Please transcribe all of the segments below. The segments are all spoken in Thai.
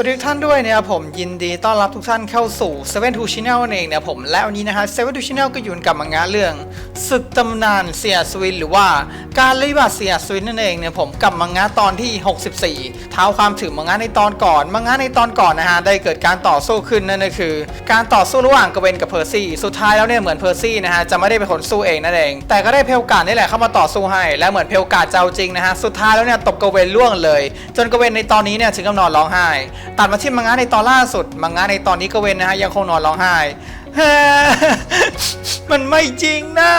สวัสดีทุกท่านด้วยนะครับผมยินดีต้อนรับทุกท่านเข้าสู่ Seven t o Channel นั่นเองนะผมและวันนี้นะฮะ Seven t o Channel ก็อยู่กับมังงะเรื่องศึกตำนานเสียสวินหรือว่าการไล่บาเสียสวินนั่นเองเนี่ยผมกับมังงะตอนที่ 64 เท้าความถึงมังงะในตอนก่อนมังงะในตอนก่อนนะฮะได้เกิดการต่อสู้ขึ้นนั่นก็คือ การต่อสู้ระหว่างกเวนกับเพอร์ซี่สุดท้ายแล้วเนี่ยเหมือนเพอร์ซี่นะฮะจะไม่ได้เป็นคนสู้เองนั่นเอง แต่ก็ได้เพลกาดนี่แหละเข้ามาต่อสู้ให้และเหมือนเพลกาดจะเอาจริงนะฮะสุดท้ายแล้วเนี่ยตบกเวนล่วงเลย จนกเวนในตอนนี้เนี่ยถึงกับนอนร้องไห้ตัดมาที่มังงะในตอนล่าสุด มังงะในตอนนี้กเวนนะฮะยังคงนอนร้องไห้ มันไม่จริงนะ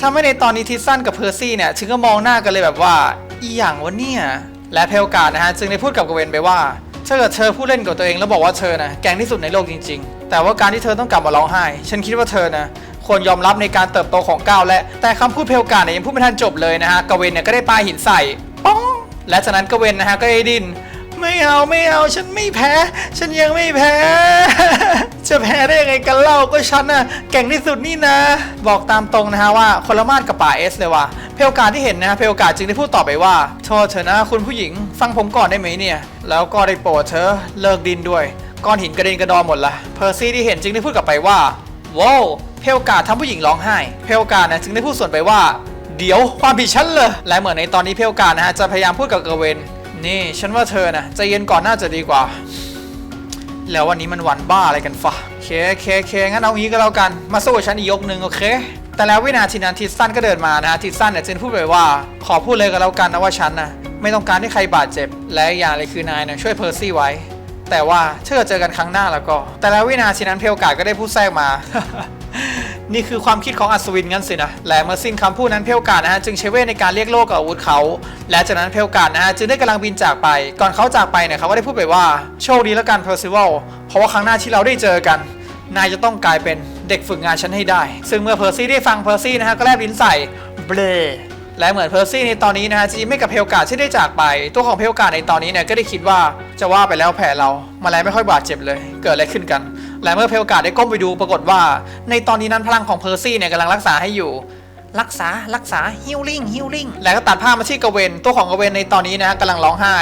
ทำให้ในตอนนี้ทิสซันกับเพอร์ซี่เนี่ยถึงก็มองหน้ากันเลยแบบว่า อีหยังวะเนี่ยและเพลกาดนะฮะจึงได้พูดกับกเวนไปว่าถ้าเกิดเธอพูดเล่นกับตัวเองแล้วบอกว่าเธอนะแก่งที่สุดในโลกจริง ๆ แต่ว่าการที่เธอต้องกลับมาร้องไห้ ฉันคิดว่าเธอนะควรยอมรับในการเติบโตของก้าวและ แต่คำพูดเพลกาดเนี่ยยังพูดไม่ทันจบเลยนะฮะกเวนเนี่ยก็ได้ปาหินใส่ป้องและจากนั้นกเวนนะฮะก็ได้ดิน ไม่เอาไม่เอาฉันไม่แพ้ ฉันยังไม่แพ้ จะแพ้ได้ยังไงกันเล่าก็ฉันน่ะแก่งที่สุดนี่นะ บอกตามตรงนะฮะว่าคนละมาดกับป่าเอสเลยว่ะเพลกาสที่เห็นนะเพลกาสจึงได้พูดต่อไปว่าโทษเถอนะคุณผู้หญิง ฟังผมก่อนได้ไหมเนี่ย แล้วก็ได้โปรดเธอเลิกดินด้วยก้อนหินกระเด็นกระดอนหมดละเพอร์ซี่ที่เห็นจึงได้พูดกลับไปว่าว้าวเพลกาสทำผู้หญิงร้องไห้ เพลกาสนะจึงได้พูดส่วนไปว่าเดี๋ยวความผิดฉันเลยและเหมือนในตอนนี้เพลกาสนะฮะจะพยายามพูดกับเกร์เวน นี่ฉันว่าเธอนะใจเย็นก่อนน่าจะดีกว่า แล้ววันนี้มันวันบ้าอะไรกันฟะเคเคเคงั้นเอางี้ก็แล้วกัน มาสู้กับฉันอีกยกหนึ่งโอเค แต่แล้ววินาทีนั้นทิสซันก็เดินมานะฮะทิสซันเนี่ยเจึงพูดไปว่า ขอพูดเลยก็แล้วกันนะว่าฉันนะไม่ต้องการให้ใครบาดเจ็บ และอย่างเลยคือนายนะช่วยเพอร์ซี่ไว้ แต่ว่าถ้าเกิดเจอกันครั้งหน้าแล้วก็ แต่แล้ววินาทีนั้นเพลกาก็ได้พูดแทรกมา นี่คือความคิดของอัศวินงั้นสินะและเมื่อสิ้นคำพูดนั้นเพลกาดนะฮะจึงใช้เวทในการเรียกโลกกับอาวุธเขา และจากนั้นเพลกาดนะฮะจึงได้กำลังบินจากไป ก่อนเขาจากไปเนี่ยเขาก็ได้พูดไปว่าโชคดีแล้วกันเพอร์ซิวัลเพราะว่าครั้งหน้าที่เราได้เจอกัน นายจะต้องกลายเป็นเด็กฝึกงานฉันให้ได้ ซึ่งเมื่อเพอร์ซี่ได้ฟังเพอร์ซี่นะฮะก็แลบลิ้นใส่เบลและเหมือนเพอร์ซี่ในตอนนี้นะฮะจะยิ้มให้กับเพลกาดที่ได้จากไป ตัวของเพลกาดในตอนนี้เนี่ยก็ได้คิดว่าจะว่าไปแล้วแผลเรามาแล้วไม่ค่อยบาดเจ็บเลย เกิดอะไรขึ้นกัน และเมื่อเพลกาดได้ก้มไปดูปรากฏว่า ในตอนนี้นั้นพลังของเพอร์ซี่เนี่ยกำลังรักษาให้อยู่ รักษารักษาฮิลลิ่งฮิลลิ่งแล้วก็ตัดภาพมาที่กเวนตัวของกเวนในตอนนี้นะฮะกำลังร้องไห้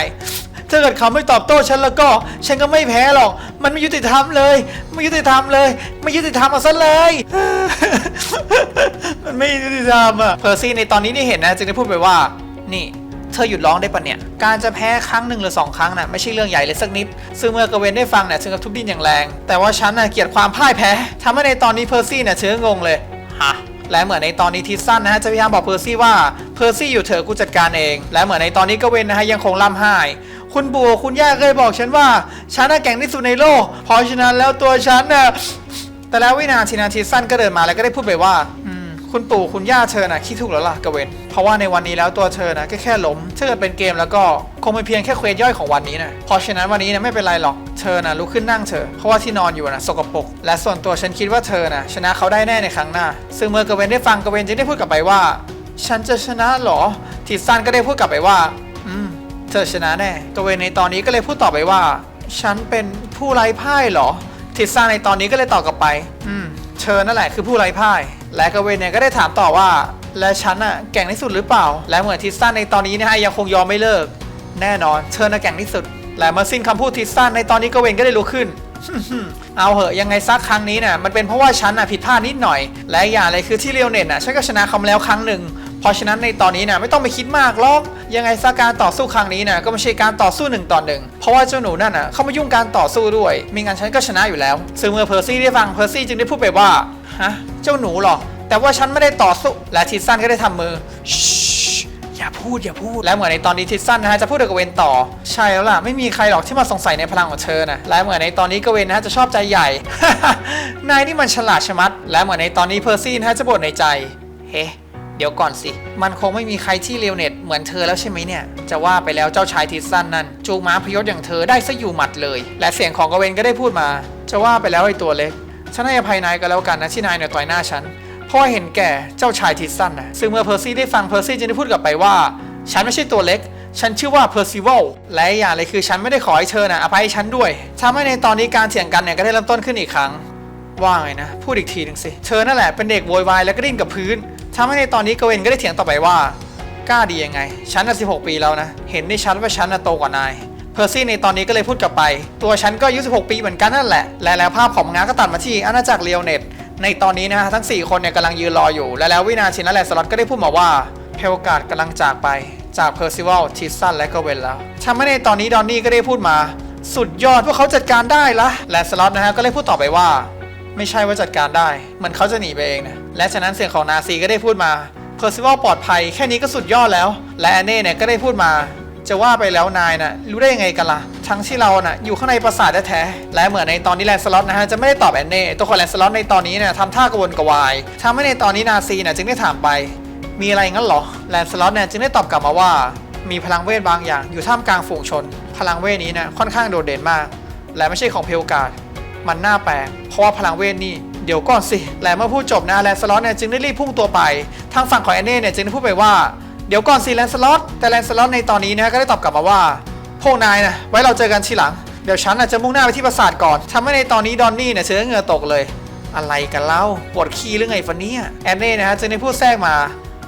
ถ้าเกิดเขาไม่ตอบโต้ฉันแล้วก็ ฉันก็ไม่แพ้หรอก มันไม่ยุติธรรมเลย ไม่ยุติธรรมเลย ไม่ยุติธรรมเอาซะเลย มันไม่ยุติธรรมอะเพอร์ซี่ในตอนนี้นี่เห็นนะ จึงได้พูดไปว่า นี่ เธอหยุดร้องได้ปะเนี่ย การจะแพ้ครั้งหนึ่งหรือสองครั้งน่ะไม่ใช่เรื่องใหญ่เลยสักนิด ซึ่งเมื่อกเวนได้ฟังเนี่ยถึงกับทุบดินอย่างแรง แต่ว่าฉันน่ะเกลียดความพ่ายแพ้ทำให้ในตอนนี้เพอร์ซี่เนี่ยเชื้องงเลยฮะและเหมือนในตอนนี้ทิสซันนะฮะจะพยายามบอกเพอร์ซี่ว่าเพอร์ซี่อยู่เถอะกูจัดการเอง และเหมือนในตอนนี้ก็เวนนะฮะยังคงร่ำไห้คุณปู่คุณย่าเคยบอกฉันว่าฉันน่ะแกร่งที่สุดในโลกเพราะฉะนั้นแล้วตัวฉันน่ะแต่แล้ววินาทีนาทีสั้นก็เดินมาแล้วก็ได้พูดไปว่าอืมคุณปู่คุณย่าเธอน่ะคิดถูกแล้วล่ะกเวนเพ ราะว่าในวันนี้แล้วตัวเธอน่ะก็แค่ล้มถ้าเกิดเป็นเกมแล้วก็คงเป็นเพียงแค่เควสย่อยของวันนี้นะเพราะฉะนั้นวันนี้นะไม่เป็นไรหรอกเธอนะลุกขึ้นนั่งเถอะเพราะว่าที่นอนอยู่นะสกปรกและส่วนตัวฉันคิดว่าเธอนะชนะเขาได้แน่ในครั้งหน้า ซึ่งเมื่อกเวนได้ฟังกเวนจึงได้พูดกลับไปว่า ฉันจะชนะเหรอทีซันก็ได้พูดกลับไปว่า อืม เธอชนะแน่กเวนในตอนนี้ก็เลยพูดต่อไปว่า ฉันเป็นผู้ไร้พ่ายเหรอทิสซาในตอนนี้ก็เลยตอบกลับไป อืมเธอนั่นแหละคือผู้ไร้พ่าย และกเวนเนี่ยก็ได้ถามต่อว่า และฉันอะแก่งที่สุดหรือเปล่า และเหมือนทิสซาในตอนนี้นะฮะยังคงยอมไม่เลิก แน่นอนเธอน่ะแก่งที่สุด และเมื่อสิ้นคำพูดทิสซาในตอนนี้กเวนก็ได้ลุกขึ้นเอาเหอะยังไงซักครั้งนี้น่ะมันเป็นเพราะว่าฉันน่ะผิดพลาดนิดหน่อย และอย่างเลยคือที่เรียวเน็ตน่ะฉันก็ชนะเขาแล้วครั้งหนึ่งเพราะฉะนั้นในตอนนี้นะไม่ต้องไปคิดมากหรอกยังไงซะการต่อสู้ครั้งนี้นะก็ไม่ใช่การต่อสู้หนึ่งต่อหนึ่งเพราะว่าเจ้าหนูนั่นน่ะเข้ามายุ่งการต่อสู้ด้วยไม่งั้นฉันก็ชนะอยู่แล้ว ซึ่งเมื่อเพอร์ซี่ได้ฟังเพอร์ซี่จึงได้พูดไปว่าฮะเจ้าหนูหรอ แต่ว่าฉันไม่ได้ต่อสู้และทิสซันก็ได้ทำมือชอย่าพูดอย่าพูดและเหมือนในตอนนี้ทิสซันนะฮะจะพูดกับเวนต่อ ใช่แล้วล่ะไม่มีใครหรอกที่มาสงสัยในพลังของเธอนะและเหมือนในตอนนี้กเวนนะฮะจะชอบใจใหญ่นายนี่มันฉลาดชะมัด และเหมือนในตอนนี้เพอร์ซี่นะฮะจะบ่นในใจเฮ้เดี๋ยวก่อนสิ มันคงไม่มีใครที่เรียวเน็ตเหมือนเธอแล้วใช่ไหมเนี่ย จะว่าไปแล้วเจ้าชายทิสซันนั่นจูงม้าพยศอย่างเธอได้ซะอยู่หมัดเลย และเสียงของกเวนก็ได้พูดมา จะว่าไปแล้วไอ้ตัวเล็ก ฉันให้อภัยนายก็แล้วกันนะที่นายเนี่ยต่อยหน้าฉัน เพราะเห็นแก่เจ้าชายทิสซันนะซึ่งเมื่อเพอร์ซี่ได้ฟังเพอร์ซี่จึงได้พูดกลับไปว่า ฉันไม่ใช่ตัวเล็ก ฉันชื่อว่าเพอร์ซิวัลและอย่างเลยคือฉันไม่ได้ขอให้เธอนะอภัยให้ฉันด้วยทำให้ในตอนนี้การเถียงกันเนี่ยก็ได้เริ่มต้นขึ้นอีกครั้งว่าไงนะ พูดอีกทีหนึ่งสิ เธอนั่นแหละเป็นเด็กโวยวายแล้วก็ดิ้นกับพื้นทำให้ในตอนนี้กเวนก็ได้เถียงต่อไปว่ากล้าดียังไง ฉันน่ะ16 ปีแล้วนะ เห็นได้ชัดว่าฉันน่ะโตกว่านาย เพอร์ซี่ในตอนนี้ก็เลยพูดกลับไป ตัวฉันก็อายุ16 ปีเหมือนกันนั่นแหละ และแล้วภาพของงาก็ตัดมาที่อาณาจักรเรียวเน็ต ในตอนนี้นะฮะทั้ง 4 คนเนี่ยกำลังยืนรออยู่ และแล้ววินาทีนั้นแหละสล็อตก็ได้พูดมาว่าเพลกาดกำลังจากไปจากเพอร์ซิวัลทิสซันและก็เวนแล้วทำให้ในตอนนี้ดอนนี่ก็ได้พูดมาสุดยอดพวกเขาจัดการได้ละและสล็อตนะฮะก็เลยพูดต่อไปว่า ไม่ใช่ว่าจัดการได้เหมันเขาจะหนีไปเองนะและฉะนั้นเสียงของนาซีก็ได้พูดมาเพอร์ซิวัลปลอดภัยแค่นี้ก็สุดยอดแล้ว และแอนเน่เนี่ยก็ได้พูดมา จะว่าไปแล้วนายน่ะรู้ได้ยังไงกันล่ะ ทั้งที่เราน่ะอยู่ข้างในปราสาทแท้ๆและเหมือนในตอนนี้แลนสล็อตนะฮะจะไม่ได้ตอบแอนเน่ตัวของแลนสล็อตในตอนนี้เนี่ยทำท่ากระวนกระวายทำให้ในตอนนี้นาซีเนี่ยจึงได้ถามไป มีอะไรงั้นเหรอแลนสล็อตเนี่ยจึงได้ตอบกลับมาว่า มีพลังเวทบางอย่างอยู่ท่ามกลางฝูงชน พลังเวทนี้เนี่ยค่อนข้างโดดเด่นมาก และไม่ใช่ของเพลกาดมันน่าแปลกเพราะว่าพลังเวทนี่เดี๋ยวก่อนสิ และเมื่อพูดจบนะแลนสล็อตเนี่ยจึงได้รีบพุ่งตัวไป ทางฝั่งของแอนเน่เนี่ยจึงได้พูดไปว่า เดี๋ยวก่อนสิแลนสล็อตแต่แลนสล็อตในตอนนี้นะก็ได้ตอบกลับมาว่า พวกนายนะไว้เราเจอกันทีหลัง เดี๋ยวฉันน่ะจะมุ่งหน้าไปที่ปราสาทก่อนทำให้ในตอนนี้ดอนนี่เนี่ยเชื้อเหงื่อตกเลย อะไรกันเล่าปวดขี้หรือไงฟันเนี่ยแอนเน่นะฮะจึงได้พูดแทรกมา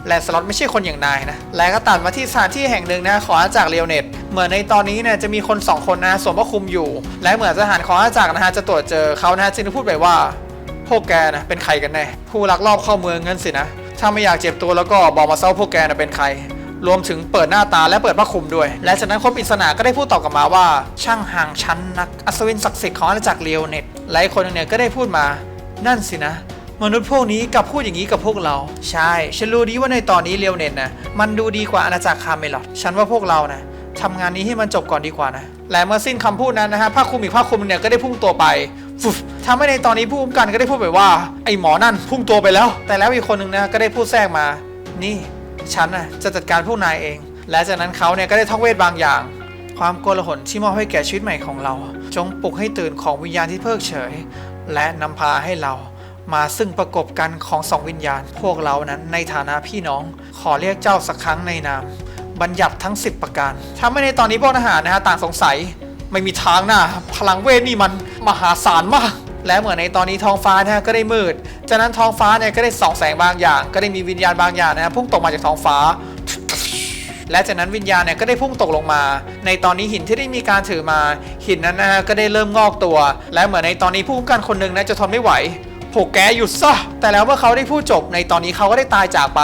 แลนสล็อตไม่ใช่คนอย่างนายนะ และก็ตัดมาที่สถานที่แห่งหนึ่งนะขออาณากเรียวเน็ต เหมือนในตอนนี้เนี่ยจะมีคน 2 คนนะสวมผ้าคลุมอยู่ และเหมือนทหารขออาณากนะฮะจะตรวจเจอเขานะฮะจึงได้พูดไปว่า พวกแกนะเป็นใครกันแน่ผู้ลักลอบเข้าเมืองงั้นสินะ ถ้าไม่อยากเจ็บตัวแล้วก็บอกมาเซาพวกแกนะเป็นใคร รวมถึงเปิดหน้าตาและเปิดผ้าคลุมด้วย และจากนั้นคนปริศนาก็ได้พูดตอบกลับมาว่า ช่างห่างชั้นนักอัศวินศักดิ์สิทธิ์ของอาณาจักรเรียวเน็ตและอีกคนเนี่ยก็ได้พูดมา นั่นสินะ มนุษย์พวกนี้กลับพูดอย่างนี้กับพวกเรา ใช่ฉันรู้ดีว่าในตอนนี้เรียวเน็ตนะมันดูดีกว่าอาณาจักรคาเมลอดฉันว่าพวกเรานะทำงานนี้ให้มันจบก่อนดีกว่านะและเมื่อสิ้นคำพูดนั้นนะฮะผ้าคลุมอีกผ้าคลุมเนี่ยก็ได้พุ่งตัวไป ทำให้ในตอนนี้ผู้คุ้มกันก็ได้พูดไปว่า ไอ้หมอนั่นพุ่งตัวไปแล้ว แต่แล้วอีกคนหนึ่งนะก็ได้พูดแทรกมา นี่ฉันนะจะจัดการพวกนายเอง และจากนั้นเขาเนี่ยก็ได้ท่องเวทบางอย่าง ความโกลาหลที่มอบให้แก่ชีวิตใหม่ของเรา จงปลุกให้ตื่นของวิญญาณที่เพิกเฉย และนำพาให้เรามาซึ่งประกบกันของสองวิญญาณ พวกเรานั้นในฐานะพี่น้อง ขอเรียกเจ้าสักครั้งในนามบัญญัติทั้ง 10 ประการทำให้ในตอนนี้พวกทหารนะฮะต่างสงสัย ไม่มีทางนะพลังเวทนี่มัน มหาศาลมาก และเหมือนในตอนนี้ท้องฟ้านะก็ได้มืด จากนั้นท้องฟ้าเนี่ยก็ได้ส่องแสงบางอย่าง ก็ได้มีวิญญาณบางอย่างนะฮะพุ่งตกมาจากท้องฟ้า และจากนั้นวิญญาณเนี่ยก็ได้พุ่งตกลงมา ในตอนนี้หินที่ได้มีการถือมา หินนั้นนะฮะก็ได้เริ่มงอกตัว และเหมือนในตอนนี้ผู้กันคนหนึ่งนะจะทนไม่ไหว โผกแกหยุดซะ แต่แล้วเมื่อเขาได้พูดจบในตอนนี้เขาก็ได้ตายจากไป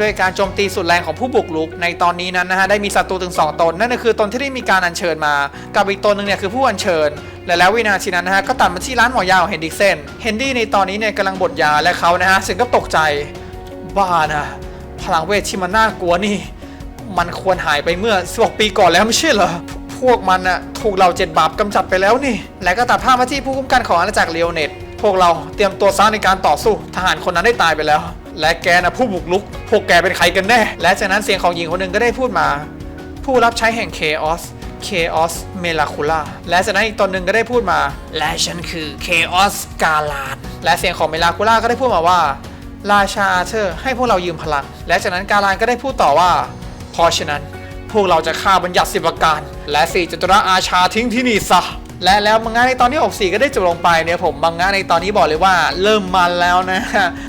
ด้วยการโจมตีสุดแรงของผู้บุกรุก ในตอนนี้นั้นนะฮะได้มีศัตรูถึงสองตน นั่นก็คือตนที่ได้มีการอัญเชิญมา กับอีกตนหนึ่งเนี่ยคือผู้อัญเชิญ และแล้ววินาทีนั้นนะฮะก็ตัดมาที่ร้านหมอยาของเฮนดิกเซน เฮนดี้ในตอนนี้เนี่ยกำลังบดยาและเขานะฮะถึงก็ตกใจบ้านะพลังเวทที่มันน่ากลัวนี่ มันควรหายไปเมื่อ16ปีก่อนแล้วไม่ใช่เหรอพวกมันน่ะถูกเราเจ็ดบาปกำจัดไปแล้วนี่ และก็ตัดภาพมาที่ผู้คุ้มกันของอาณาจักรเลียวเนต พวกเราเตรียมตัวสร้างในการต่อสู้ ทหารคนนั้นได้ตายไปแล้ว และแกน่ะผู้บุกลุก พวกแกเป็นใครกันแน่ และจากนั้นเสียงของหญิงคนหนึ่งก็ได้พูดมา ผู้รับใช้แห่งเคออสเคออสเมลาคูล่าและจากนั้นอีกตนหนึ่งก็ได้พูดมา และฉันคือเคออสกาลาดและเสียงของเมลาคูล่าก็ได้พูดมาว่า ราชาอาเธอร์ให้พวกเรายืมพลัง และจากนั้นกาลานก็ได้พูดต่อว่า เพราะฉะนั้น พวกเราจะฆ่าบัญญัติสิบประการ และสี่จตุระอาชาทิ้งที่นี่ซะ และแล้วมังงะในตอนที่ 64 ก็ได้จบลงไปเนี่ยผมมังงะในตอนนี้บอกเลยว่าเริ่มมันแล้วนะ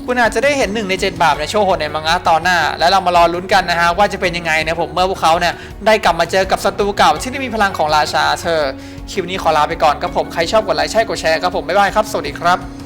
คุณอาจจะได้เห็นหนึ่งในเจ็ดบาปในโชว์โหดในมังงะตอนหน้า และเรามารอลุ้นกันนะฮะว่าจะเป็นยังไงนะผมเมื่อพวกเขาเนี่ยได้กลับมาเจอกับศัตรูเก่าที่ได้มีพลังของราชาเธอคลิปนี้ขอลาไปก่อนครับผมใครชอบกดไลค์ใช่กดแชร์ครับผมบ๊ายบายครับสวัสดีครับ